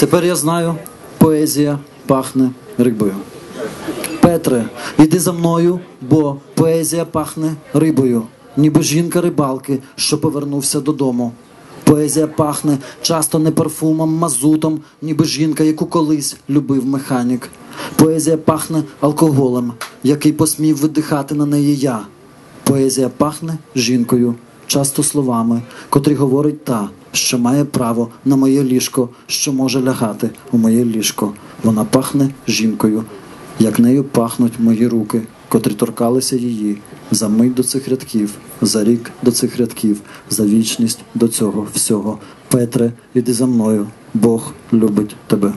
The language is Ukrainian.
Тепер я знаю, поезія пахне рибою. Петре, іди за мною, бо поезія пахне рибою, ніби жінка рибалки, що повернувся додому. Поезія пахне часто не парфумом, мазутом, ніби жінка, яку колись любив механік. Поезія пахне алкоголем, який посмів видихати на неї я. Поезія пахне жінкою, часто словами, котрі говорить та, що має право на моє ліжко, що може лягати у моє ліжко. Вона пахне жінкою, як нею пахнуть мої руки, котрі торкалися її за мить до цих рядків, за рік до цих рядків, за вічність до цього всього. Петре, іди за мною, Бог любить тебе.